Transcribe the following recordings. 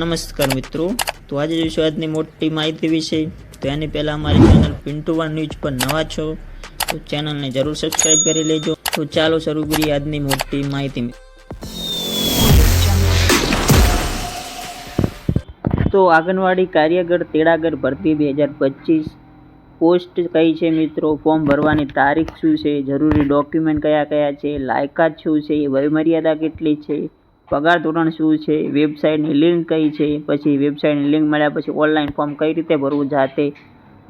નમસ્કાર મિત્રો. તો આજે જોઈશું આજની મોટી માહિતી વિશે, તો એની પહેલાં અમારી ચેનલ પિન્ટુ વન ન્યૂઝ પર નવા છો, તો ચેનલને જરૂર સબસ્ક્રાઈબ કરી લેજો. તો ચાલો શરૂ કરીએ આજની મોટી માહિતી. તો આંગણવાડી કાર્યકર તેડાગર ભરતી બે હજાર પચીસ, પોસ્ટ કઈ છે મિત્રો? ફોર્મ ભરવાની તારીખ શું છે? જરૂરી ડોક્યુમેન્ટ કયા કયા છે? લાયકાત શું છે? વયમર્યાદા કેટલી છે? પગાર ધોરણ શું છે, વેબસાઇટની લિંક કઈ છે, પછી વેબસાઇટની લિંક મળ્યા પછી ઓનલાઈન ફોર્મ કઈ રીતે ભરવું જાતે,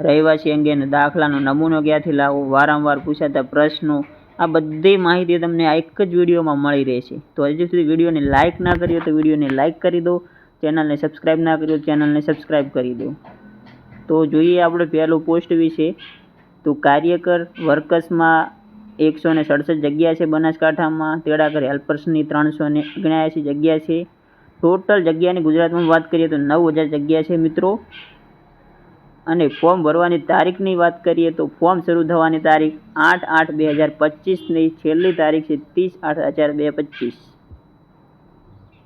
રહેવાસી અંગેનો દાખલાનો નમૂનો ક્યાંથી લાવવો, વારંવાર પૂછાતા પ્રશ્નો, આ બધી માહિતી તમને આ એક જ વિડીયોમાં મળી રહેશે. તો હજુ સુધી વિડીયોને લાઇક ના કર્યો તો વિડીયોને લાઇક કરી દો, ચેનલને સબસ્ક્રાઈબ ના કર્યો ચેનલને સબસ્ક્રાઈબ કરી દો. તો જોઈએ આપણે પહેલું પોસ્ટ વિશે, તો કાર્યકર વર્કર્સમાં એકસો ને સડસઠ જગ્યા છે બનાસકાંઠામાં. તેડાગર હેલ્પર્સની ત્રણસો ને ઓગણ્યાસી જગ્યા છે. ટોટલ જગ્યાની ગુજરાતમાં વાત કરીએ તો નવ હજાર જગ્યા છે મિત્રો. અને ફોર્મ ભરવાની તારીખની વાત કરીએ તો ફોર્મ શરૂ થવાની તારીખ આઠ આઠ બે હજાર પચીસની. છેલ્લી તારીખ છે ત્રીસ આઠ હજાર બે પચીસ.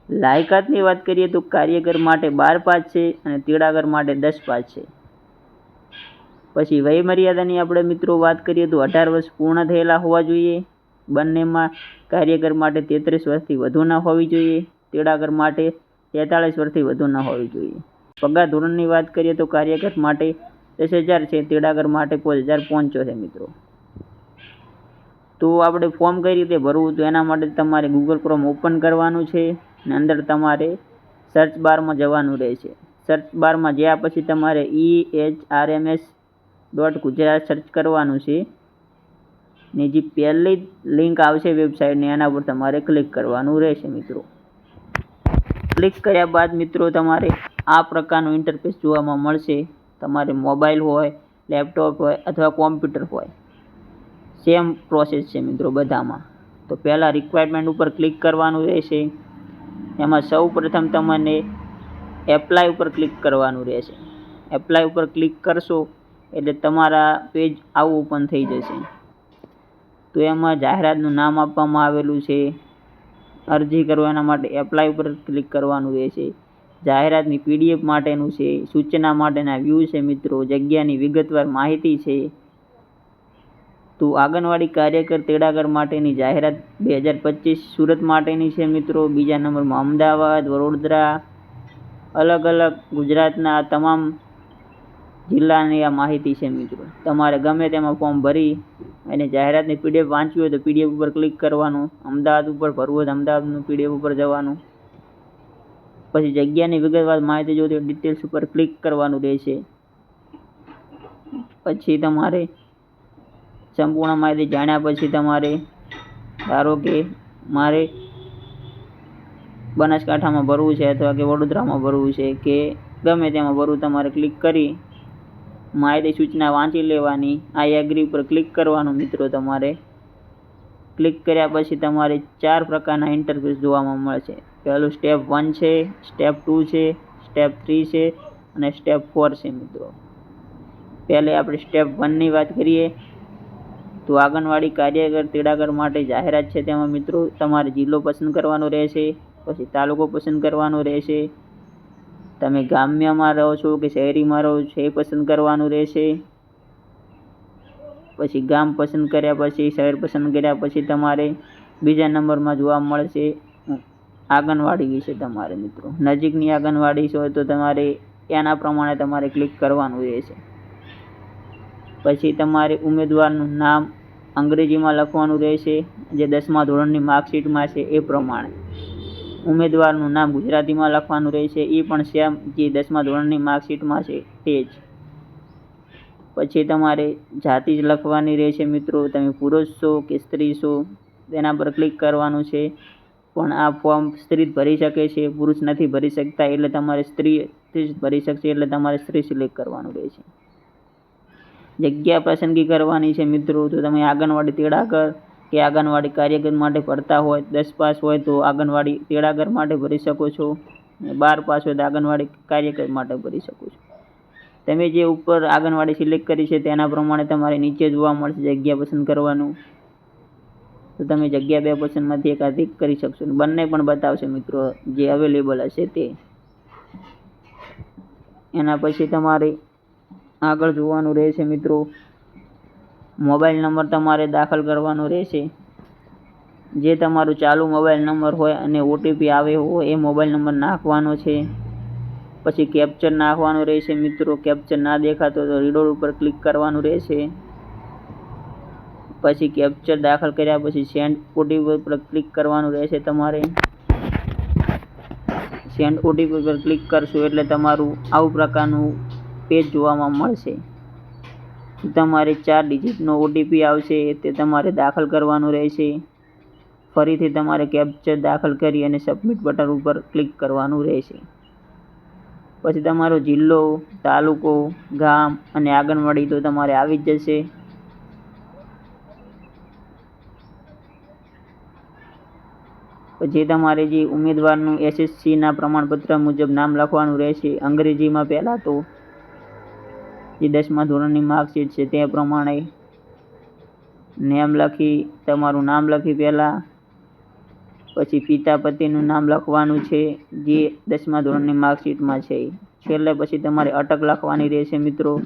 લાયકાતની વાત કરીએ તો કાર્યકર માટે બાર પાસ છે અને તેડાગર માટે દસ પાસ છે. પછી વયમર્યાદાની આપણે મિત્રો વાત કરીએ તો અઢાર વર્ષ પૂર્ણ થયેલા હોવા જોઈએ. બંનેમાં કાર્યકર માટે તેત્રીસ વર્ષથી વધુ ન હોવી જોઈએ. તેડાગર માટે તેતાળીસ વર્ષથી વધુ ન હોવી જોઈએ. પગાર ધોરણની વાત કરીએ તો કાર્યકર માટે દસ હજાર છે, તેડાગર માટે પાંચ હજાર પહોંચ્યો છે મિત્રો. તો આપણે ફોર્મ કઈ રીતે ભરવું તો એના માટે તમારે ગૂગલ ક્રોમ ઓપન કરવાનું છે અને અંદર તમારે સર્ચ બારમાં જવાનું રહેશે. સર્ચ બારમાં જ્યાં પછી તમારે E H R M S dot Gujarat search કરવાનું છે. ને જે પહેલી લિંક આવશે વેબસાઇટની એના પર તમારે ક્લિક કરવાનું રહેશે મિત્રો. ક્લિક કર્યા બાદ મિત્રો તમારે આ પ્રકારનું ઇન્ટરફેસ જોવામાં મળશે. તમારે મોબાઈલ હોય લેપટોપ હોય અથવા કોમ્પ્યુટર હોય. સેમ પ્રોસેસ છે મિત્રો બધામાં. તો પહેલાં રિક્વાયરમેન્ટ ઉપર ક્લિક કરવાનું રહેશે. એમાં સૌ પ્રથમ તમને એપ્લાય ઉપર ક્લિક કરવાનું રહેશે. એપ્લાય ઉપર ક્લિક કરશો એટલે તમારા પેજ આવું ઓપન થઈ જશે. તો એમાં જાહેરાતનું નામ આપવામાં આવેલું છે. અરજી કરવાના માટે એપ્લાય ઉપર ક્લિક કરવાનું રહેશે. જાહેરાતની પીડીએફ માટેનું છે. સૂચના માટેના વ્યૂ છે મિત્રો. જગ્યાની વિગતવાર માહિતી છે. તો આંગણવાડી કાર્યકર તેડાગર માટેની જાહેરાત બે હજાર પચીસ સુરત માટેની છે મિત્રો. બીજા નંબરમાં અમદાવાદ, વડોદરા, અલગ અલગ ગુજરાતના તમામ જિલ્લાની આ માહિતી છે મિત્રો. તમારે ગમે તેમાં ફોર્મ ભરી અને જાહેરાતની પીડીએફ વાંચવી હોય તો પીડીએફ ઉપર ક્લિક કરવાનું, અમદાવાદ ઉપર ભરવું હોય તો અમદાવાદનું પીડીએફ ઉપર જવાનું. પછી જગ્યાની વિગતવાર માહિતી જોતી ડિટેલ્સ ઉપર ક્લિક કરવાનું રહેશે. પછી તમારે સંપૂર્ણ માહિતી જાણ્યા પછી તમારે ધારો કે મારે બનાસકાંઠામાં ભરવું છે અથવા કે વડોદરામાં ભરવું છે કે ગમે તેમાં ભરવું, તમારે ક્લિક કરી માહિતી સૂચના વાંચી લેવાની. આ એગ્રી ઉપર ક્લિક કરવાનું મિત્રો તમારે. ક્લિક કર્યા પછી તમારે ચાર પ્રકારના ઇન્ટરફેસ જોવામાં મળશે. પહેલું સ્ટેપ વન છે સ્ટેપ ટુ છે સ્ટેપ થ્રી છે અને સ્ટેપ ફોર છે મિત્રો. પહેલે આપણે સ્ટેપ વનની વાત કરીએ. તો આંગણવાડી કાર્યકર તેડાગર માટે જાહેરાત છે. તેમાં મિત્રો તમારે જિલ્લો પસંદ કરવાનો રહેશે, પછી તાલુકો પસંદ કરવાનો રહેશે તમે ગ્રામ્યમાં રહો છો કે શહેરીમાં રહો છો, એ પસંદ કરવાનું રહેશે? પછી ગામ પસંદ કર્યા પછી, શહેર પસંદ કર્યા પછી તમારે બીજા નંબરમાં જોવા મળશે. આંગણવાડી વિશે તમારે મિત્રો. નજીકની આંગણવાડી હોય તો તમારે એના પ્રમાણે તમારે ક્લિક કરવાનું રહેશે. પછી તમારે ઉમેદવારનું નામ અંગ્રેજીમાં લખવાનું રહેશે. જે દસમા ધોરણની માર્કશીટમાં છે એ પ્રમાણે. ઉમેદવારનું નામ ગુજરાતીમાં લખવાનું રહેશે. એ પણ સેમ જે દસમા ધોરણની માર્કશીટમાં છે, તે જ. પછી તમારે જાતિ જ લખવાની રહેશે મિત્રો. તમે પુરુષ છો કે સ્ત્રી છો, તેના પર ક્લિક કરવાનું છે. પણ આ ફોર્મ સ્ત્રી જ ભરી શકે છે. પુરુષ નથી ભરી શકતા એટલે તમારે સ્ત્રી જ ભરી શકશે એટલે તમારે સ્ત્રી સિલેક્ટ કરવાનું રહેશે. જગ્યા પસંદગી કરવાની છે મિત્રો. તો તમે આંગણવાડી તેડાગર કે આંગણવાડી કાર્યકર માટે ભરતા હોય દસ પાસ હોય તો આંગણવાડી તેડાગર માટે ભરી શકો છો બાર પાસ હોય તો આંગણવાડી કાર્યકર માટે ભરી શકો છો. તમે જે ઉપર આંગણવાડી સિલેક્ટ કરી છે તેના પ્રમાણે તમારે નીચે જોવા મળશે જગ્યા પસંદ કરવાનું. તો તમે જગ્યા બે પસંદમાંથી એકાધિક કરી શકશો બંને પણ બતાવશે મિત્રો જે અવેલેબલ હશે તે. એના પછી તમારે આગળ જોવાનું રહેશે મિત્રો મોબાઈલ નંબર તમારે દાખલ કરવાનો રહેશે. જે તમારું ચાલુ મોબાઈલ નંબર હોય અને ઓટીપી આવે હોય, એ મોબાઈલ નંબર નાખવાનો છે. પછી કેપ્ચર નાખવાનું રહેશે મિત્રો. કેપ્ચર ના દેખાતો તો રીડોર ઉપર ક્લિક કરવાનું રહેશે. પછી કેપ્ચર દાખલ કર્યા પછી સેન્ડ ઓટીપી ઉપર ક્લિક કરવાનું રહેશે તમારે. સેન્ડ ઓટીપી પર ક્લિક કરશો એટલે તમારું આવું પ્રકારનું પેજ જોવામાં મળશે. તમારે ચાર ડિજિટનો ઓટીપી આવશે, તે તમારે દાખલ કરવાનું રહેશે. ફરીથી તમારે કેપ્ચર દાખલ કરી અને સબમિટ બટન ઉપર ક્લિક કરવાનું રહેશે. પછી તમારો જિલ્લો, તાલુકો, ગામ અને આંગણવાડી તો તમારે આવી જ જશે. પછી તમારે જે ઉમેદવારનું એસએસસીના પ્રમાણપત્ર મુજબ નામ લખવાનું રહેશે. અંગ્રેજીમાં પહેલાં તો જે દસમા ધોરણની માર્કશીટ છે તે પ્રમાણે નેમ લખી, તમારું નામ લખી પહેલાં, પછી પિતા પતિનું નામ લખવાનું છે, જે દસમા ધોરણની માર્કશીટમાં છે. છેલ્લે પછી તમારે અટક લખવાની રહેશે મિત્રો.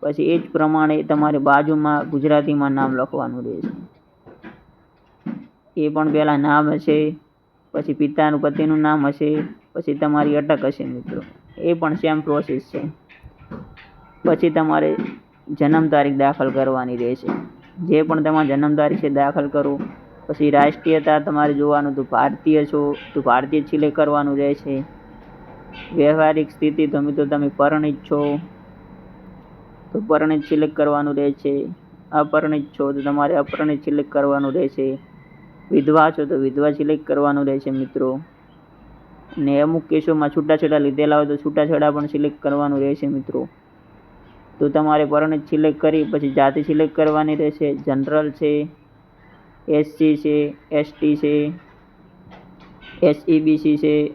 પછી એ જ પ્રમાણે તમારે બાજુમાં ગુજરાતીમાં નામ લખવાનું રહેશે. એ પણ પહેલાં નામ હશે, પછી પિતાનું પતિનું નામ હશે, પછી તમારી અટક હશે મિત્રો. એ પણ સેમ પ્રોસેસ છે. પછી તમારે જન્મ તારીખ દાખલ કરવાની રહેશે જે પણ તમારી જન્મ તારીખ છે દાખલ કરો પછી રાષ્ટ્રીયતા તમારે જોવાનું, તો ભારતીય છો, તો ભારતીય સિલેક્ટ કરવાનું રહેશે વ્યવહારિક સ્થિતિ તો મિત્રો તમે પરણિત છો. તો પરણિત સિલેક્ટ કરવાનું રહેશે અપરણિત છો તો તમારે અપરણિત સિલેક્ટ કરવાનું રહેશે વિધવા છો તો વિધવા સિલેક્ટ કરવાનું રહેશે મિત્રો. ને અમુક કેસોમાં છૂટાછેડા લીધેલા હોય તો છૂટાછેડા પણ સિલેક્ટ કરવાનું રહેશે મિત્રો. તો તમારે પરણિત સિલેક્ટ કરી, પછી જાતિ સિલેક્ટ કરવાની રહેશે. જનરલ છે એસસી છે એસટી છે એસઈબીસી છે,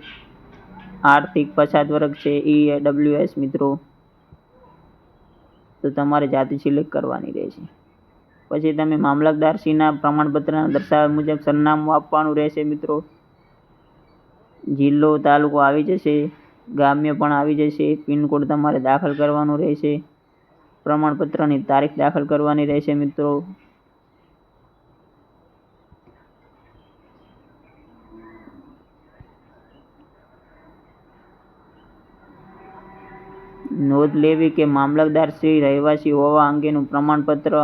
આર્થિક પછાત વર્ગ છે ઈ ડબલ્યુ એસ મિત્રો. તો તમારે જાતિ સિલેક્ટ કરવાની રહેશે. પછી તમે મામલતદારશ્રીના પ્રમાણપત્રના દર્શાવ્યા મુજબ સરનામું આપવાનું રહેશે મિત્રો. જિલ્લો, તાલુકો આવી જશે, ગામ્ય પણ આવી જશે, પિનકોડ તમારે દાખલ કરવાનો રહેશે. પ્રમાણપત્રની તારીખ દાખલ કરવાની રહેશે, મિત્રો. નોંધ લેવી કે મામલતદાર શ્રી રહેવાસી હોવા અંગેનું પ્રમાણપત્ર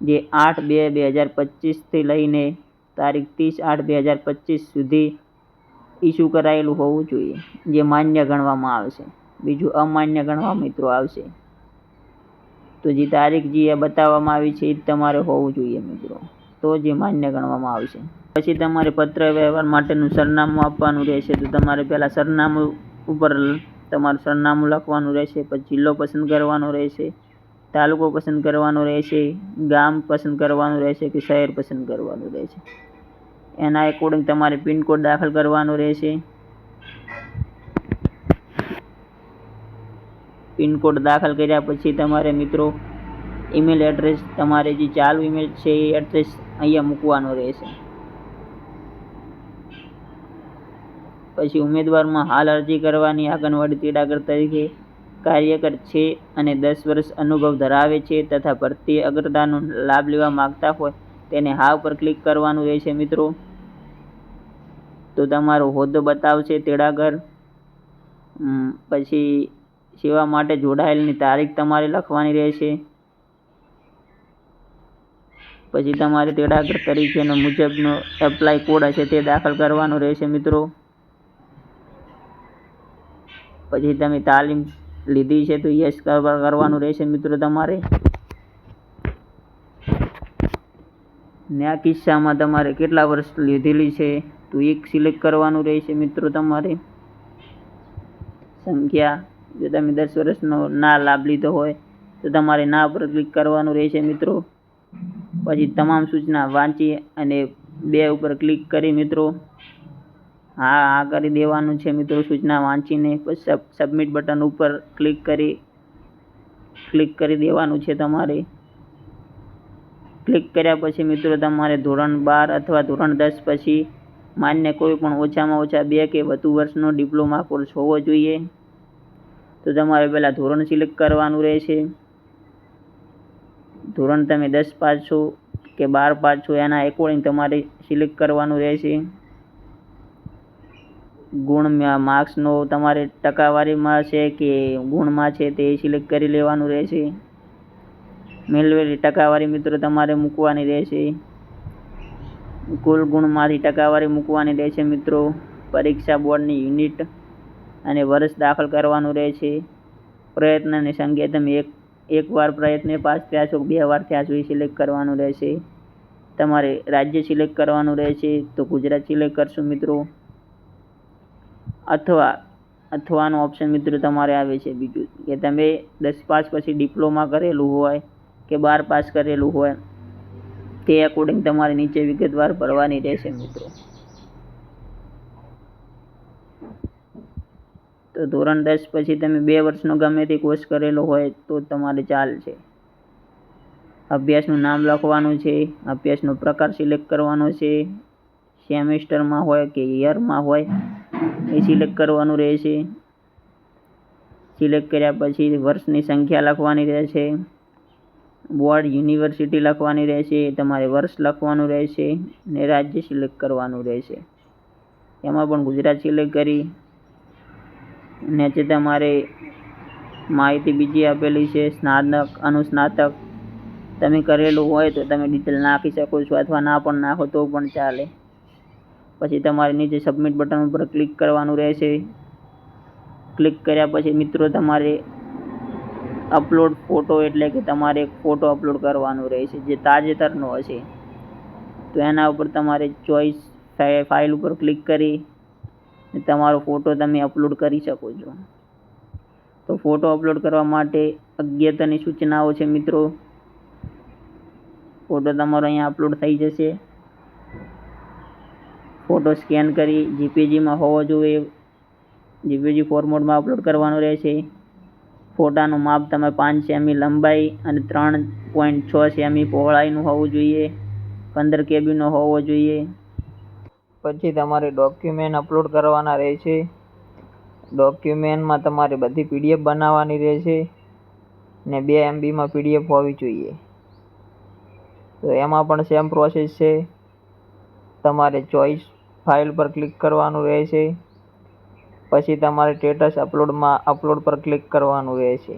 જે આઠ બે બે હજાર પચીસથી લઈને તારીખ ત્રીસ આઠ બે હજાર પચીસ સુધી ઇસ્યુ કરાયેલું હોવું જોઈએ, જે માન્ય ગણવામાં આવશે. બીજું અમાન્ય ગણવા મિત્રો આવશે. તો જે તારીખ જે બતાવવામાં આવી છે એ તમારે હોવું જોઈએ મિત્રો. તો જે માન્ય ગણવામાં આવશે. પછી તમારે પત્ર વ્યવહાર માટેનું સરનામું આપવાનું રહેશે. તો તમારે પહેલાં સરનામું ઉપર તમારું સરનામું લખવાનું રહેશે. પછી જિલ્લો પસંદ કરવાનો રહેશે. તાલુકો પસંદ કરવાનો રહેશે. ગામ પસંદ કરવાનું રહેશે કે શહેર પસંદ કરવાનું રહેશે. એના એકોર્ડિંગ તમારે પિનકોડ દાખલ કરવાનો રહેશે. પિનકોડ દાખલ કર્યા પછી તમારે મિત્રો ઈમેલ એડ્રેસ, તમારે જે ચાલુ ઈમેલ છે એ એડ્રેસ અહીંયા મૂકવાનો રહેશે. પછી ઉમેદવારમાં હાલ અરજી કરવાની આંગણવાડી તેડાગર તરીકે કાર્યકર છે અને દસ વર્ષ અનુભવ ધરાવે છે તથા ભરતી અગ્રતાનો લાભ લેવા માગતા હોય તેને હા ઉપર ક્લિક કરવાનું રહેશે મિત્રો. તો તમારો હોદ્દો બતાવશે તેડાગર પછી સેવા માટે જોડાયેલની તારીખ તમારે લખવાની રહેશે. પછી તમારે તેડાગર તરીકેનો મુજબનો એપ્લાય કોડ હશે તે દાખલ કરવાનો રહેશે મિત્રો. પછી તમે તાલીમ લીધી છે તો યસ કરવાનું રહેશે મિત્રો તમારે. ને આ કિસ્સામાં તમારે કેટલા વર્ષ લીધેલી છે તો એક સિલેક્ટ કરવાનું રહેશે મિત્રો તમારે. સંખ્યા જો તમે દસ વર્ષનો ના લાભ લીધો હોય, તો તમારે ના પર ક્લિક કરવાનું રહેશે મિત્રો. પછી તમામ સૂચના વાંચી અને બે ઉપર ક્લિક કરી મિત્રો. હા, આ કરી દેવાનું છે મિત્રો સૂચના વાંચીને. પછી સબમિટ બટન ઉપર ક્લિક કરી ક્લિક કરી દેવાનું છે તમારે. ક્લિક કર્યા પછી મિત્રો તમારે ધોરણ બાર અથવા ધોરણ દસ પછી માન્ય કોઈ પણ ઓછામાં ઓછા બે કે વધુ વર્ષનો ડિપ્લોમા કોર્સ હોવો જોઈએ. તો તમારે પહેલાં ધોરણ સિલેક્ટ કરવાનું રહેશે. ધોરણ તમે દસ પાસ છો કે બાર પાસ છો એના એકોર્ડિંગ તમારે સિલેક્ટ કરવાનું રહેશે. ગુણ માર્ક્સનો તમારે ટકાવારીમાં છે કે ગુણમાં છે તે સિલેક્ટ કરી લેવાનું રહેશે. મેળવેલી ટકાવારી મિત્રો તમારે મૂકવાની રહેશે. કુલ ગુણમાંથી ટકાવારી મૂકવાની રહેશે મિત્રો. પરીક્ષા બોર્ડની યુનિટ અને વર્ષ દાખલ કરવાનું રહેશે પ્રયત્નની સંખ્યા તમે એક, એકવાર પ્રયત્ને પાસ થયા છો, બે વાર થયા છો એ સિલેક્ટ કરવાનું રહેશે તમારે રાજ્ય સિલેક્ટ કરવાનું રહેશે તો ગુજરાત સિલેક્ટ કરશો મિત્રો. અથવા, અથવાનો ઓપ્શન મિત્રો તમારે આવે છે બીજું, કે તમે દસ પાસ પછી ડિપ્લોમા કરેલું હોય, કે બાર પાસ કરેલું હોય, તે એકોર્ડિંગ તમારે નીચે વિગતવાર ભરવાની રહેશે મિત્રો. તો ધોરણ દસ પછી તમે બે વર્ષનો ગમે તે કોર્સ કરેલો હોય તો તમારે ચાલશે અભ્યાસનું નામ લખવાનું છે, અભ્યાસનો પ્રકાર સિલેક્ટ કરવાનો છે, સેમેસ્ટરમાં હોય કે યરમાં હોય એ સિલેક્ટ કરવાનું રહેશે. સિલેક્ટ કર્યા પછી વર્ષની સંખ્યા લખવાની રહેશે. બોર્ડ યુનિવર્સિટી લખવાની રહેશે, તમારે વર્ષ લખવાનું રહેશે ને રાજ્ય સિલેક્ટ કરવાનું રહેશે. એમાં પણ ગુજરાત સિલેક્ટ કરી નીચે તમારે માહિતી બીજી આપેલી છે, સ્નાતક, અનુસ્નાતક. તમે કરેલું હોય તો તમે ડિટેલ નાખી શકો છો અથવા ના પણ નાખો તો પણ ચાલે. પછી તમારે નીચે સબમિટ બટન ઉપર ક્લિક કરવાનું રહેશે. ક્લિક કર્યા પછી મિત્રો તમારે અપલોડ ફોટો એટલે કે તમારે ફોટો અપલોડ કરવાનો રહેશે, જે તાજેતરનો હશે. તો એના ઉપર તમારે ચોઈસ ફાઇલ ઉપર ક્લિક કરી તમારો ફોટો તમે અપલોડ કરી શકો છો. તો ફોટો અપલોડ કરવા માટે અગત્યની સૂચનાઓ છે મિત્રો. ફોટો તમારો અહીંયા અપલોડ થઈ જશે. ફોટો સ્કેન કરી જીપીજીમાં હોવો જોઈએ. જીપીજી ફોર્મેટમાં અપલોડ કરવાનો રહેશે. ફોટાનું માપ તમે પાંચ સેમી લંબાઈ અને ત્રણ પોઈન્ટ છ સેમી પહોળાઈનું હોવું જોઈએ. પંદર કેબીનો હોવો જોઈએ. પછી તમારે ડોક્યુમેન્ટ અપલોડ કરવાના રહેશે. ડોક્યુમેન્ટમાં તમારે બધી પીડીએફ બનાવવાની રહેશે ને બે એમબીમાં પીડીએફ હોવી જોઈએ. તો એમાં પણ સેમ પ્રોસેસ છે. તમારે ચોઈસ ફાઇલ પર ક્લિક કરવાનું રહેશે. પછી તમારે સ્ટેટસ અપલોડમાં અપલોડ પર ક્લિક કરવાનું રહેશે.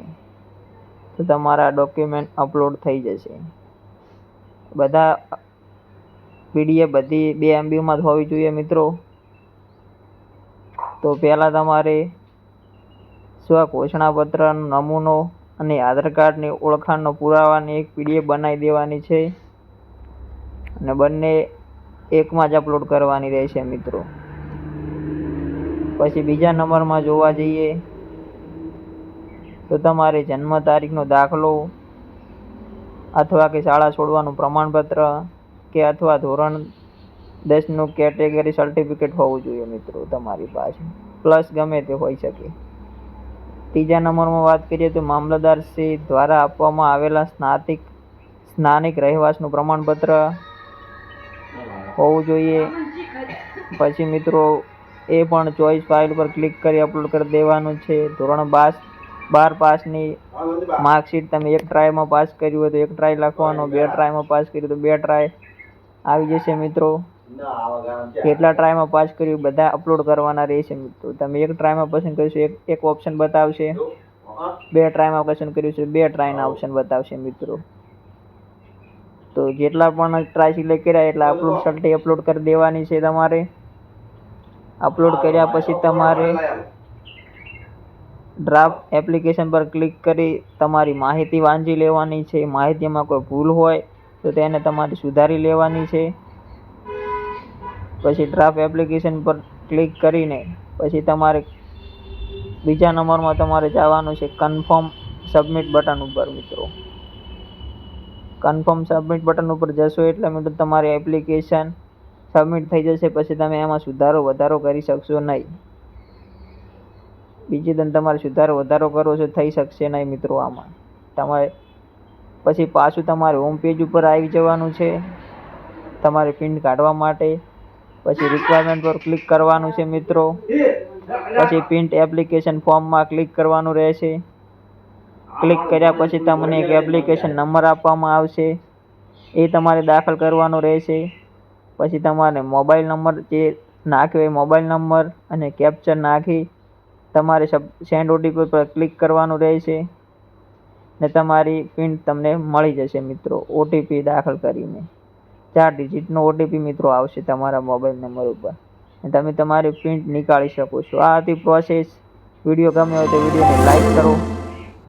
તો તમારા ડોક્યુમેન્ટ અપલોડ થઈ જશે. બધા પીડીએફ બધી બે એમબીમાં જ હોવી જોઈએ મિત્રો. તો પહેલાં તમારે સ્વ ઘોષણાપત્રનો નમૂનો અને આધાર કાર્ડની ઓળખાણનો પુરાવાની એક પીડીએફ બનાવી દેવાની છે. અને બંને એકમાં જ અપલોડ કરવાની રહેશે મિત્રો. પછી બીજા નંબરમાં જોવા જઈએ તો તમારે જન્મ તારીખનો દાખલો અથવા કે શાળા છોડવાનું પ્રમાણપત્ર કે અથવા ધોરણ દસનું કેટેગરી સર્ટિફિકેટ હોવું જોઈએ મિત્રો તમારી પાસે. પ્લસ ગમે તે હોઈ શકે. ત્રીજા નંબરમાં વાત કરીએ તો મામલતદાર શ્રી દ્વારા આપવામાં આવેલા સ્નાતિક, સ્નાનિક રહેવાસનું પ્રમાણપત્ર હોવું જોઈએ. પછી મિત્રો એ પણ ચોઈસ ફાઇલ પર ક્લિક કરી અપલોડ કરી દેવાનું છે. ધોરણ બાર બાર પાસની માર્કશીટ તમે એક ટ્રાયમાં પાસ કર્યું હોય તો એક ટ્રાય લખવાનો, બે ટ્રાયમાં પાસ કર્યું તો બે ટ્રાય આવી જશે મિત્રો. કેટલા ટ્રાયમાં પાસ કર્યું, બધા અપલોડ કરવાના રહેશે મિત્રો. તમે એક ટ્રાયમાં પસંદ કરશો એક એક ઓપ્શન બતાવશે. બે ટ્રાયમાં પસંદ કર્યું છે, બે ટ્રાયના ઓપ્શન બતાવશે મિત્રો. તો જેટલા પણ ટ્રાય સિલેક્ટ કર્યા, એટલા અપલોડ સર્ટી અપલોડ કરી દેવાની છે તમારે. અપલોડ કર્યા પછી તમારે ડ્રાફ્ટ એપ્લિકેશન પર ક્લિક કરી તમારી માહિતી વાંચી લેવાની છે. માહિતીમાં કોઈ ભૂલ હોય તો તેને તમારે સુધારી લેવાની છે. પછી ડ્રાફ્ટ એપ્લિકેશન પર ક્લિક કરીને પછી તમારે બીજા નંબરમાં તમારે જવાનું છે કન્ફર્મ સબમિટ બટન ઉપર મિત્રો. કન્ફર્મ સબમિટ બટન ઉપર જશો એટલે મિત્રો તમારી એપ્લિકેશન સબમિટ થઈ જશે, પછી તમે એમાં સુધારો વધારો કરી શકશો નહીં. બીજી દન તમારે સુધારો વધારો કરવો છે, થઈ શકશે નહીં મિત્રો આમાં. તમારે પછી પાછું તમારે હોમ પેજ ઉપર આવી જવાનું છે. તમારે પિન કાઢવા માટે. પછી રિક્વાયરમેન્ટ પર ક્લિક કરવાનું છે મિત્રો. પછી પ્રિન્ટ એપ્લિકેશન ફોર્મમાં ક્લિક કરવાનું રહેશે. ક્લિક કર્યા પછી તમને એક એપ્લિકેશન નંબર આપવામાં આવશે. એ તમારે દાખલ કરવાનો રહેશે. પછી તમારે મોબાઈલ નંબર જે નાખ્યો એ મોબાઈલ નંબર અને કેપ્ચર નાખી તમારે સેન્ડ ઓટીપી પર ક્લિક કરવાનું રહેશે. ને તમારી પિન તમને મળી જશે મિત્રો ઓટીપી દાખલ કરીને. ચાર ડિજિટનો ઓટીપી મિત્રો આવશે તમારા મોબાઈલ નંબર ઉપર. અને તમે તમારી પ્રિન્ટ નીકાળી શકો છો. આ હતી પ્રોસેસ વીડિયો ગમ્યો હોય તો વિડીયોને લાઈક કરો.